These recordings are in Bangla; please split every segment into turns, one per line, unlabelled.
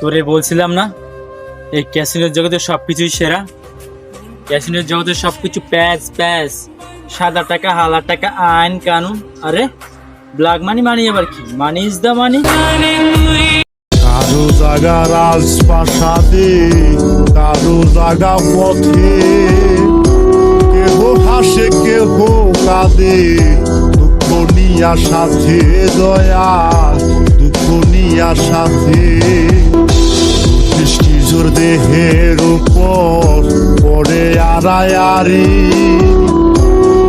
তোরে বলছিলাম না, এই ক্যাসিনোর জগতে সবকিছুই সেরা। ক্যাসিনোর জগতে সবকিছু প্যাচ প্যাচ, সাদা টাকা, হালা টাকা, আইন, কানুন। আরে, ব্ল্যাক মানি মানি আবার কি? Money is the money.
কারও জাগা রাজপ্রাসাদে, কারও জাগা পথে। কেহ হাসে, কেহ কাঁদে। দুঃখ নিয়া সাথে দয়া, দুঃখ নিয়া সাথে। জোর দেহের উপর পড়ে আড়ায়ারি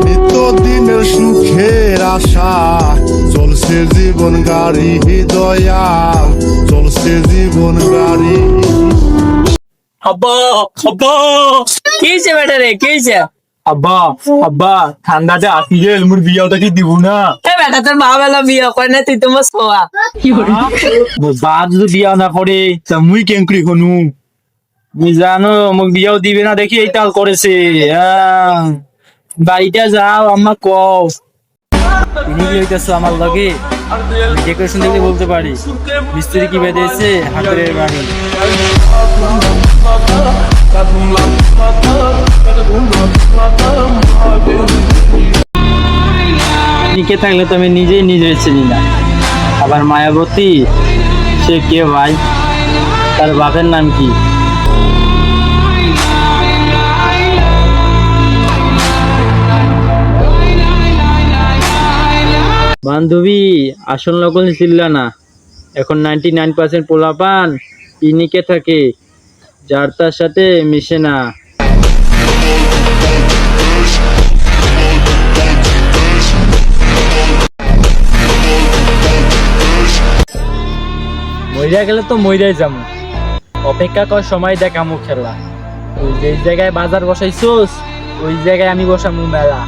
নিত্যদিনের সুখের আশা চলছে জীবন গাড়ি দয়াল চলছে জীবন গাড়ি।
আব্বা আব্বা।
কি হয়েছে বেটা রে কি হয়েছে
আব্বা আব্বা ঠান্ডাতে আসি গেল মোর বিয়াটা কি দিব না?
এ বেটা তোর মা বেলা বিয়ে করে না? তুই তোমার সোয়া
মোর বাপ যদি বিয়া না করে তা মুই কেঙ্করি হনু জানো মোক বিয়াও দিবে না দেখি এই তাল করেছে। আহ, বাড়িটা যাও আম্মা কও। তুমি কি হইতেছো আমার লগে? ডেকোরেশন দেখলে বলতে পারি। মিস্ত্রি কি বেঁধেছে? হাতের বাড়ি। নিকে থাকলে তো আমি নিজেই নিজের চিনি না। আবার মায়াবতী সে কে ভাই? তার বাপের নাম কি? বান্ধবী, আসল নকল চিল্লা না। এখন নাইনটি নাইন পার্সেন্ট পোলাপান পিনিকে থাকে? যার তার সাথে মিশে না। মইরা গেলে তো মইরাই যাব অপেক্ষা কর, সময় দেখামু খেলা। তুই যে জায়গায় বাজার বসাইছোস, ওই জায়গায় আমি বসামু মেলা।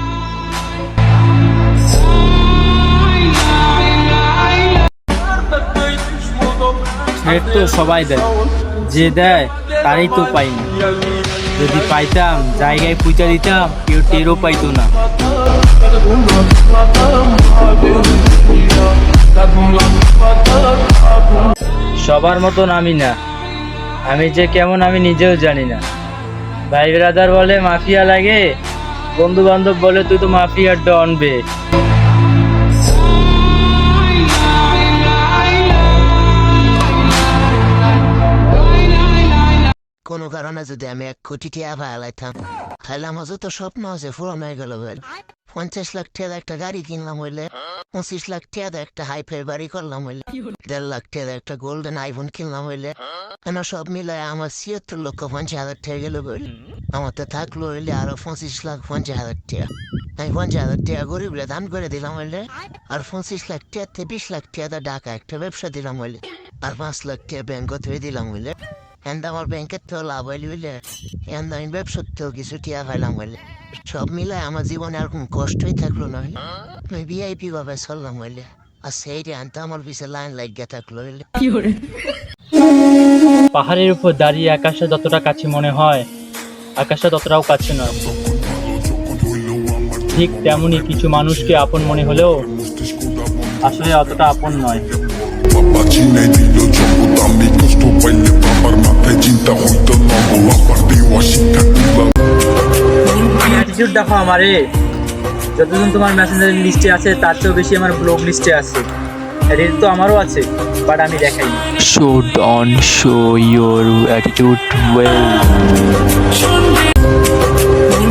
ছেড় তো সবাই দেয়। যে দেয়, তারই তো পাই না যদি পাইতাম, জায়গায় পূজা দিতাম, কেউ টেরও পাইতো না। সবার মতন আমি না। আমি যে কেমন আমি নিজেও জানি না। ভাই ব্রাদার বলে মাফিয়া লাগে বন্ধু বান্ধব বলে তুই তো মাফিয়ার ডন বে।
কোনো কারণে যদি আমি এক কোটি টিয়া ভাইলাইতাম তাহলে আমার যত স্বপ্ন আছে পূরণ হয়ে গেল বল পঞ্চাশ লাখ টাকা একটা গাড়ি কিনলাম হইলে পঁচিশ লাখ টাকা একটা হাই ফাই বাড়ি করলাম হইলে দেড় লাখ টাকা একটা গোল্ডেন আইফোন কিনলাম হইলে কেন সব মিলায় আমার ছিয়াত্তর লক্ষ পঞ্চাশ হাজার টাকা গেল বল আমার তো থাকল হইলে আরও পঁচিশ লাখ পঞ্চাশ হাজার টিয়া আমি পঞ্চাশ হাজার টাকা গরিবরে দান করে দিলাম হইলে আর পঁচিশ লাখ টাকা বিশ লাখ টাকা ডাকা একটা ব্যবসা দিলাম হইলে আর পাঁচ লাখ টিয়া ব্যাংক ধরে দিলাম হইলে। এন্ড আমার ব্যাংকের তো লাভ হইলে বুঝলে এন্ড আমি ব্যবসার তো কিছু টিয়া পাইলাম বলে সব মিলায় আমার জীবনে আর কোনো কষ্টই থাকল না আমি ভিআইপি ভাবে চললাম হইলে আর সেইটা আনতে আমার পিছে লাইন লাগিয়ে থাকল হইলে
পাহাড়ের উপর দাঁড়িয়ে আকাশে যতটা কাছে মনে হয় আকাশটা ততটাও কাছে নয়। ঠিক তেমনই কিছু মানুষকে আপন মনে হলেও আসলে অতটা আপন নয়। অ্যাটিটিউড দেখো আমারে। যতজন তোমার মেসেঞ্জার লিস্টে আছে তার চেয়েও বেশি আমার ব্লগ লিস্টে আছে। রিল তো আমারও আছে বাট আমি দেখাই
should on show your attitude well.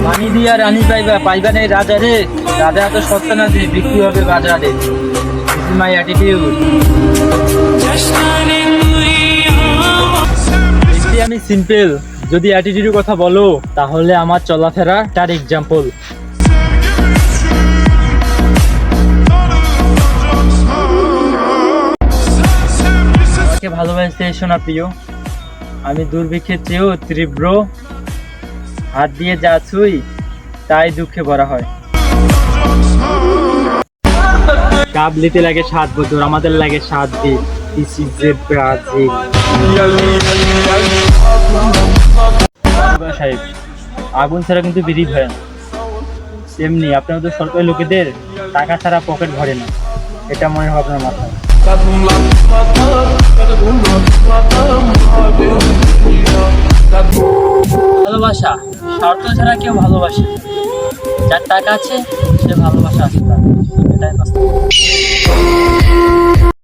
পানি দিয়া রানী পাইবা পাইবা নেই রাজা রে। রাজা তো সত্য না যে বিক্রি হবে বাজারে। মাই অ্যাটিটিউড আমি সিম্পল যদি অ্যাটিটিউডের কথা বলো, তাহলে আমার চলাফেরা তার এক্সাম্পল আমাকে ভালোবাসতে এসো না, প্রিয়। আমি দুর্ভিক্ষের চেয়েও তীব্র হাত দিয়ে যা ছুই, তাই দুঃখে ভরা হয়। কাপ নিতে লাগে সাত বছর, আমাদের লাগে সাত দিন। দিস ইজ এ ব্রাজিল সাহেব, আগুন ছাড়া কিন্তু বিধি ভয় না। এমনি আপনার তো সরকারি লোকেদের টাকা ছাড়া পকেট ভরে না। এটা মনে হয় আপনার মাথায়। ভালোবাসা স্বার্থ ছাড়া কেউ ভালোবাসে যার টাকা আছে, সে ভালোবাসা আছে এটাই বাস্তব।